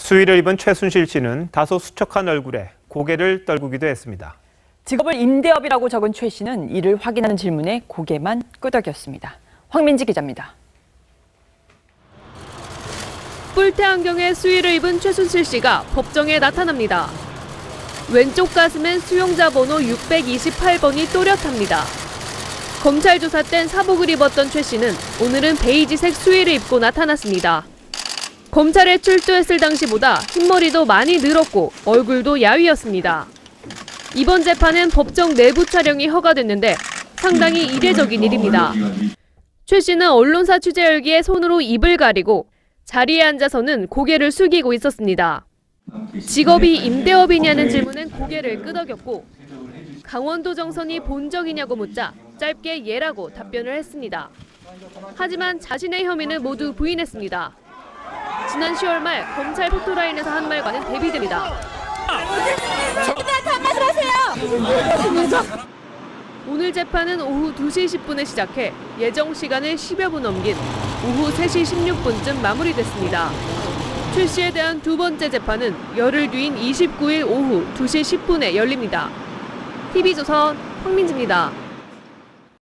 수의를 입은 최순실 씨는 다소 수척한 얼굴에 고개를 떨구기도 했습니다. 직업을 임대업이라고 적은 최 씨는 이를 확인하는 질문에 고개만 끄덕였습니다. 황민지 기자입니다. 뿔테 안경에 수의를 입은 최순실 씨가 법정에 나타납니다. 왼쪽 가슴엔 수용자 번호 628번이 또렷합니다. 검찰 조사 땐 사복을 입었던 최 씨는 오늘은 베이지색 수의를 입고 나타났습니다. 검찰에 출두했을 당시보다 흰머리도 많이 늘었고 얼굴도 야위였습니다. 이번 재판은 법정 내부 촬영이 허가됐는데 상당히 이례적인 일입니다. 최 씨는 언론사 취재 열기에 손으로 입을 가리고 자리에 앉아서는 고개를 숙이고 있었습니다. 직업이 임대업이냐는 질문엔 고개를 끄덕였고 강원도 정선이 본적이냐고 묻자 짧게 예라고 답변을 했습니다. 하지만 자신의 혐의는 모두 부인했습니다. 지난 10월 말 검찰 포토라인에서 한 말과는 대비됩니다. 오늘 재판은 오후 2시 10분에 시작해 예정 시간을 10여 분 넘긴 오후 3시 16분쯤 마무리됐습니다. 최 씨에 대한 두 번째 재판은 열흘 뒤인 29일 오후 2시 10분에 열립니다. TV조선 황민지입니다.